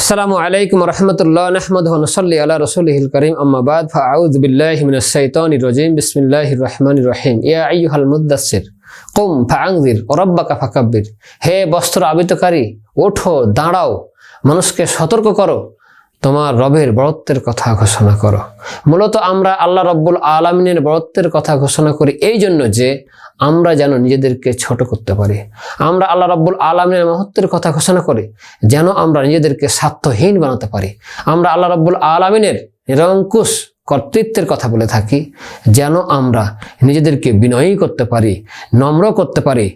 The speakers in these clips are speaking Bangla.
আসসালামু আলাইকুম রহমতুল্লাহ আহমদ নসল্লি আল্লাহ রসুলহিল করিম আম্মাবাদ ফাউদ বিল্লাহ মিনাশ শাইতানির রাজিম, বিসমিল্লাহির রহমানির রহিম। ইয়া আইয়ুহাল মুদাসির কুম ফাআনজির ওরব্বাকা ফাকাব্বির। হে বস্ত্র আবিতকারী, ওঠো, দাঁড়াও, মানুষকে সতর্ক করো। তোমার রবের বড়ত্বের কথা ঘোষণা করো। মূলত আমরা আল্লাহ রব্বুল আলমিনের বড়ত্বের কথা ঘোষণা করি এই জন্য যে আমরা যেন নিজেদেরকে ছোট করতে পারি। আমরা আল্লাহ রব্বুল আলমিনের মহত্বের কথা ঘোষণা করি, যেন আমরা নিজেদেরকে স্বার্থহীন বানাতে পারি। আমরা আল্লাহ রব্বুল আলমিনের নিরঙ্কুশ কর্তৃত্বের কথা বলে থাকি, যেন আমরা নিজেদেরকে বিনয়ী করতে পারি, নম্র করতে পারি,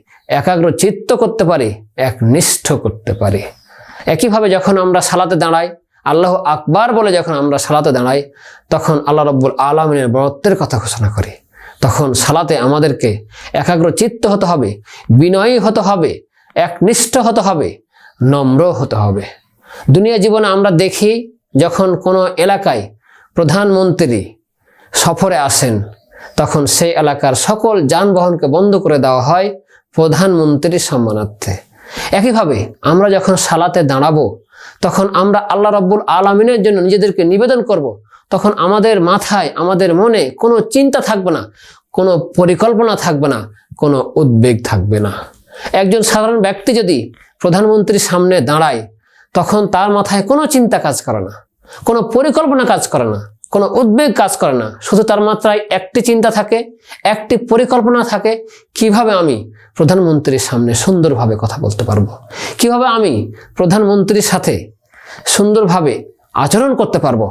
একাগ্র চিত্ত করতে পারি, একনিষ্ঠ করতে পারি। একইভাবে যখন আমরা সালাতে দাঁড়াই আল্লাহ আকবার বলে যখন আমরা সালাতে দাঁড়াই, তখন আল্লাহ রব্বুল আলমিনের বরত্বের কথা ঘোষণা করি। তখন সালাতে আমাদেরকে একাগ্র চিত্ত হতে হবে, বিনয়ী হতে হবে, একনিষ্ঠ হতে হবে, নম্র হতে হবে। দুনিয়া জীবনে আমরা দেখি যখন কোনো এলাকায় প্রধানমন্ত্রী সফরে আসেন, তখন সেই এলাকার সকল যানবাহনকে বন্ধ করে দেওয়া হয় প্রধানমন্ত্রীর সম্মানার্থে। একইভাবে আমরা যখন সালাতে দাঁড়াবো, তখন আমরা আল্লাহ রব্বুল আলমিনের জন্য নিজেদেরকে নিবেদন করব। তখন আমাদের মাথায়, আমাদের মনে কোনো চিন্তা থাকবে না, কোনো পরিকল্পনা থাকবে না, কোনো উদ্বেগ থাকবে না একজন সাধারণ ব্যক্তি যদি প্রধানমন্ত্রীর সামনে দাঁড়ায়, তখন তার মাথায় কোনো চিন্তা কাজ করে না, কোনো পরিকল্পনা কাজ করে না কোনো উদ্বেগ কাজ করে না। শুধু তার মাত্রায় একটি চিন্তা থাকে, একটি পরিকল্পনা থাকে, কীভাবে আমি প্রধানমন্ত্রীর সামনে সুন্দরভাবে কথা বলতে পারব? কীভাবে আমি প্রধানমন্ত্রীর সাথে সুন্দরভাবে আচরণ করতে পারব?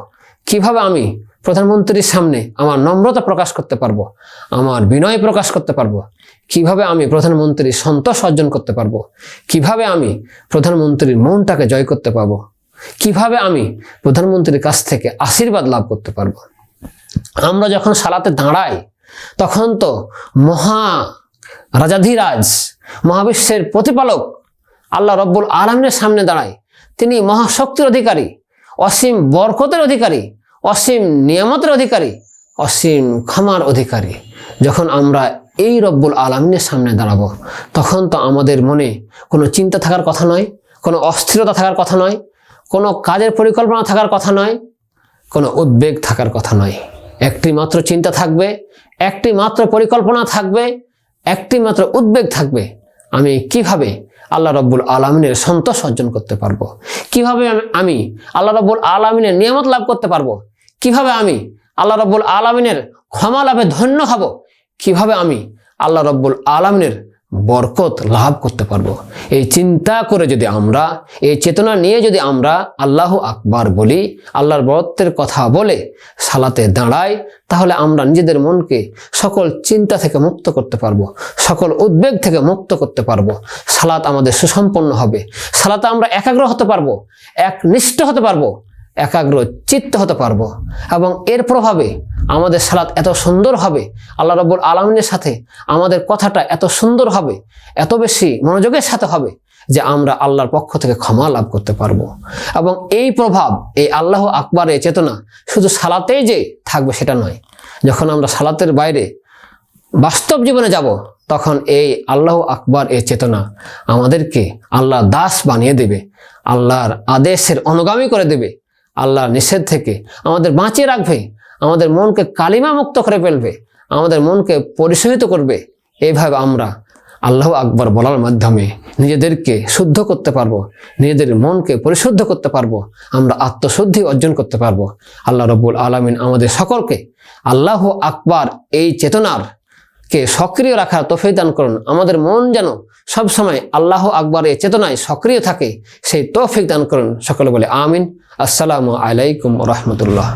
কীভাবে আমি প্রধানমন্ত্রীর সামনে আমার নম্রতা প্রকাশ করতে পারব? আমার বিনয় প্রকাশ করতে পারব? কীভাবে আমি প্রধানমন্ত্রীর সন্তোষ অর্জন করতে পারব? কীভাবে আমি প্রধানমন্ত্রীর মনটাকে জয় করতে পারব? কীভাবে আমি প্রধানমন্ত্রীর কাছ থেকে আশীর্বাদ লাভ করতে পারব? আমরা যখন সালাতে দাঁড়াই, তখন তো মহা রাজাধিরাজ, মহাবিশ্বের প্রতিপালক আল্লাহ রব্বুল আলমিনের সামনে দাঁড়ায়। তিনি মহাশক্তির অধিকারী, অসীম বরকতের অধিকারী, অসীম নিয়ামতের অধিকারী, অসীম ক্ষমার অধিকারী। যখন আমরা এই রব্বুল আলমিনের সামনে দাঁড়াবো, তখন তো আমাদের মনে কোনো চিন্তা থাকার কথা নয়, কোনো অস্থিরতা থাকার কথা নয় কোনো কাজের পরিকল্পনা থাকার কথা নয়, কোনো উদ্বেগ থাকার কথা নয়। একটি মাত্র চিন্তা থাকবে, একটি মাত্র পরিকল্পনা থাকবে, একটি মাত্র উদ্বেগ থাকবে। আমি কীভাবে আল্লাহ রব্বুল আলমিনের সন্তোষ অর্জন করতে পারব? কীভাবে আমি- আল্লাহ রব্বুল আলমিনের নিয়ামত লাভ করতে পারব? কীভাবে আমি আল্লাহ রব্বুল আলমিনের ক্ষমা লাভে ধন্য হব? কীভাবে আমি আল্লাহ রব্বুল আলমিনের বরকত লাভ করতে পারব। এই চিন্তা করে যদি আমরা, এই চেতনা নিয়ে যদি আমরা আল্লাহ আকবার বলি, আল্লাহর বরত্বের কথা বলে সালাতে দাঁড়াই, তাহলে আমরা নিজেদের মনকে সকল চিন্তা থেকে মুক্ত করতে পারব, সকল উদ্বেগ থেকে মুক্ত করতে পারব। সালাত আমাদের সুসম্পন্ন হবে। সালাতে আমরা একাগ্র হতে পারব, একনিষ্ঠ হতে পারব, একাগ্র চিত্ত হতে পারব এবং এর প্রভাবে আমাদের সালাত এত সুন্দর হবে। আল্লাহ রব্বুল আলমিনের সাথে আমাদের কথাটা এত সুন্দর হবে, এত বেশি মনোযোগের সাথে হবে যে আমরা আল্লাহর পক্ষ থেকে ক্ষমা লাভ করতে পারব। এবং এই প্রভাব, এই আল্লাহ আকবরের চেতনা শুধু সালাতেই যে থাকবে সেটা নয়। যখন আমরা সালাতের বাইরে বাস্তব জীবনে যাব, তখন এই আল্লাহ আকবর এই চেতনা আমাদেরকে আল্লাহ দাস বানিয়ে দেবে, আল্লাহর আদেশের অনুগামী করে দেবে, আল্লাহর নিষেধ থেকে আমাদের বাঁচিয়ে রাখবে আমাদের মনকে কালিমা মুক্ত করে ফেলবে, আমাদের মনকে পরিশোধিত করবে, এইভাবে আমরা আল্লাহ আকবর বলার মাধ্যমে নিজেদেরকে শুদ্ধ করতে পারব, নিজেদের মনকে পরিশুদ্ধ করতে পারব, আমরা আত্মশুদ্ধি অর্জন করতে পারব। আল্লাহ রব্বুল আলমিন আমাদের সকলকে আল্লাহ আকবার এই চেতনার কে সক্রিয় রাখার তফিক দান করুন। আমাদের মন যেন সবসময় আল্লাহ আকবর এই চেতনায় সক্রিয় থাকে, সেই তৌফিক দান করুন। সকলে বলে আমিন। আসসালামু আলাইকুম রহমতুল্লাহ।